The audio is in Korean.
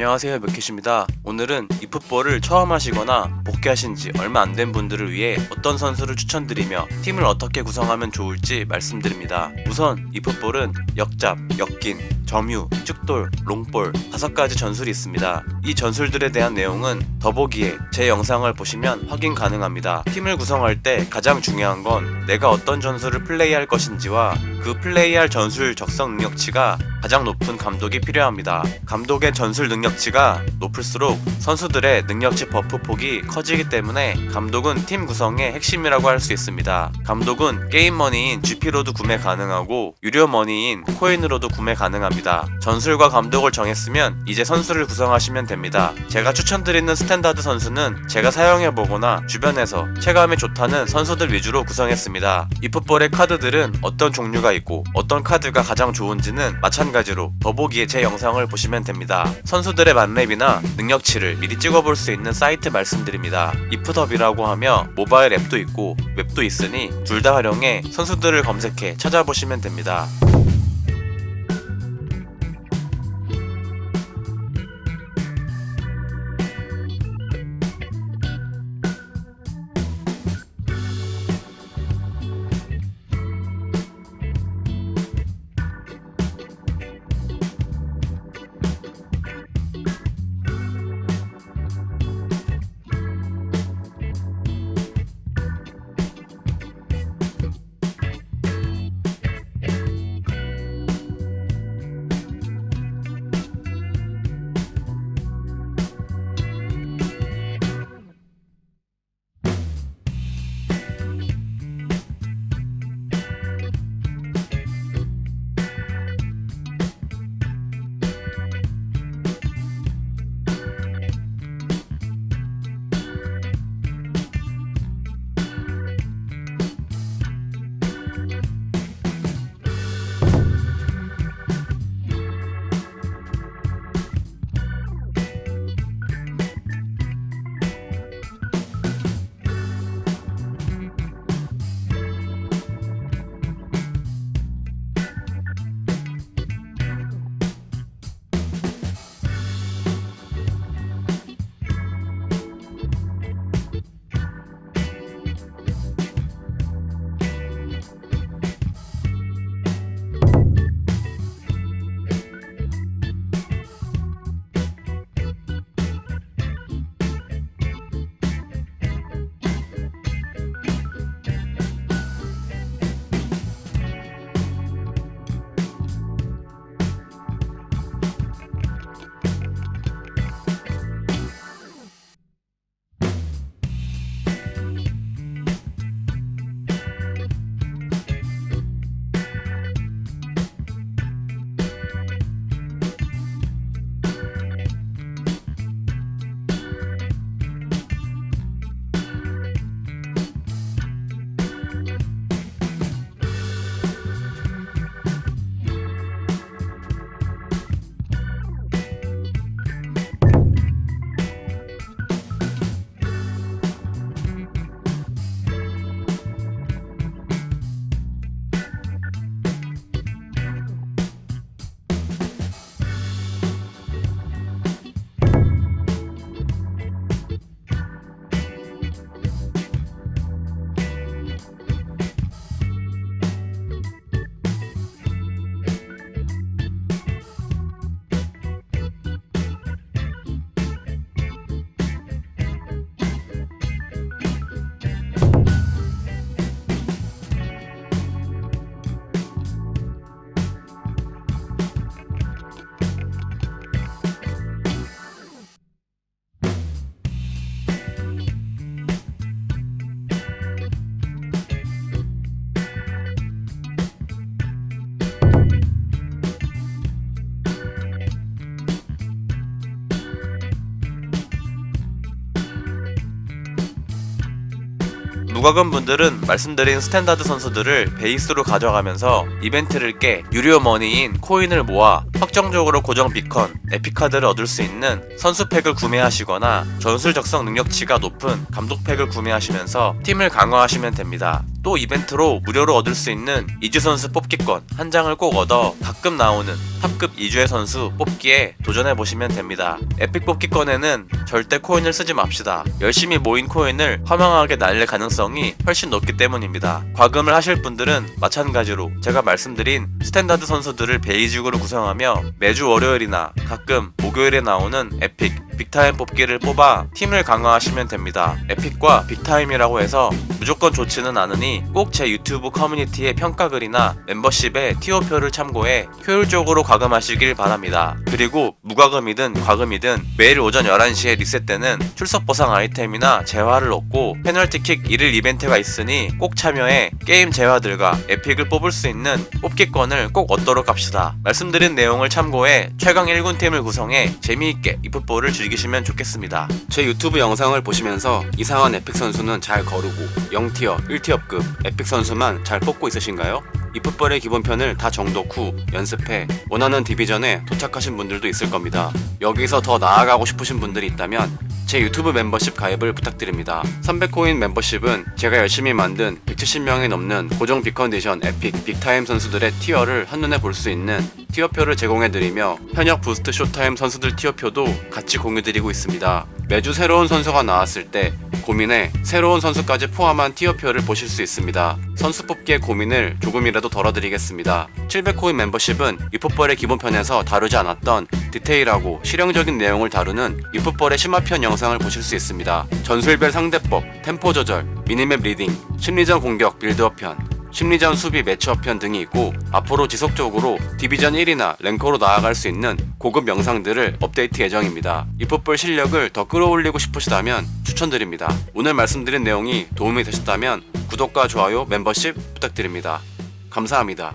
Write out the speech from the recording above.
안녕하세요 몇캣입니다. 오늘은 이풋볼을 처음 하시거나 복귀하신 지 얼마 안 된 분들을 위해 어떤 선수를 추천드리며 팀을 어떻게 구성하면 좋을지 말씀드립니다. 우선 이풋볼은 역잡, 역긴, 점유, 축돌, 롱볼 다섯 가지 전술이 있습니다 이 전술들에 대한 내용은 더보기에 제 영상을 보시면 확인 가능합니다 팀을 구성할 때 가장 중요한 건 내가 어떤 전술을 플레이할 것인지와 그 플레이할 전술 적성 능력치가 가장 높은 감독이 필요합니다. 감독의 전술 능력치가 높을수록 선수들의 능력치 버프 폭이 커지기 때문에 감독은 팀 구성의 핵심이라고 할 수 있습니다. 감독은 게임 머니인 GP로도 구매 가능하고 유료 머니인 코인으로도 구매 가능합니다. 전술과 감독을 정했으면 이제 선수를 구성하시면 됩니다. 제가 추천드리는 스탠다드 선수는 제가 사용해보거나 주변에서 체감이 좋다는 선수들 위주로 구성했습니다. 이 풋볼의 카드들은 어떤 종류가 있고 어떤 카드가 가장 좋은지는 마찬가지로 더보기에 제 영상을 보시면 됩니다. 선수들의 만렙이나 능력치를 미리 찍어볼 수 있는 사이트 말씀드립니다. 이풋업이라고 하며 모바일 앱도 있고 웹도 있으니 둘 다 활용해 선수들을 검색해 찾아보시면 됩니다. 무과금 분들은 말씀드린 스탠다드 선수들을 베이스로 가져가면서 이벤트를 깨 유료 머니인 코인을 모아 확정적으로 고정 비컨, 에피카드를 얻을 수 있는 선수팩을 구매하시거나 전술 적성 능력치가 높은 감독팩을 구매하시면서 팀을 강화하시면 됩니다. 또 이벤트로 무료로 얻을 수 있는 이주 선수 뽑기권 한 장을 꼭 얻어 가끔 나오는 탑급 이주의 선수 뽑기에 도전해 보시면 됩니다. 에픽 뽑기권에는 절대 코인을 쓰지 맙시다. 열심히 모인 코인을 허망하게 날릴 가능성이 훨씬 높기 때문입니다. 과금을 하실 분들은 마찬가지로 제가 말씀드린 스탠다드 선수들을 베이직으로 구성하며 매주 월요일이나 가끔 목요일에 나오는 에픽 빅타임 뽑기를 뽑아 팀을 강화하시면 됩니다. 에픽과 빅타임이라고 해서 무조건 좋지는 않으니 꼭 제 유튜브 커뮤니티의 평가글이나 멤버십에 티오표를 참고해 효율적으로 과금하시길 바랍니다. 그리고 무과금이든 과금이든 매일 오전 11시에 리셋되는 출석 보상 아이템이나 재화를 얻고 페널티킥 1일 이벤트가 있으니 꼭 참여해 게임 재화들과 에픽을 뽑을 수 있는 뽑기권을 꼭 얻도록 합시다. 말씀드린 내용을 참고해 최강 1군 팀을 구성해 재미있게 이풋볼을 즐기 시면 좋겠습니다. 제 유튜브 영상을 보시면서 이상한 에픽 선수는 잘 거르고 0티어, 1티어급 에픽 선수만 잘 뽑고 있으신가요? 이 풋볼의 기본편을 다 정독 후 연습해 원하는 디비전에 도착하신 분들도 있을 겁니다. 여기서 더 나아가고 싶으신 분들이 있다면 제 유튜브 멤버십 가입을 부탁드립니다. 300코인 멤버십은 제가 열심히 만든 170명이 넘는 고정 빅컨디션 에픽 빅타임 선수들의 티어를 한눈에 볼 수 있는 티어표를 제공해드리며 현역 부스트 쇼타임 선수들 티어표도 같이 공유드리고 있습니다. 매주 새로운 선수가 나왔을 때 고민에 새로운 선수까지 포함한 티어표를 보실 수 있습니다. 선수 뽑기의 고민을 조금이라도 덜어드리겠습니다. 700코인 멤버십은 이풋볼의 기본편에서 다루지 않았던 디테일하고 실용적인 내용을 다루는 이풋볼의 심화편 영상을 보실 수 있습니다. 전술별 상대법, 템포 조절, 미니맵 리딩, 심리전 공격 빌드업 편, 심리전 수비 매치업 편 등이 있고 앞으로 지속적으로 디비전 1이나 랭커로 나아갈 수 있는 고급 영상들을 업데이트 예정입니다. 이풋볼 실력을 더 끌어올리고 싶으시다면 추천드립니다. 오늘 말씀드린 내용이 도움이 되셨다면 구독과 좋아요, 멤버십 부탁드립니다. 감사합니다.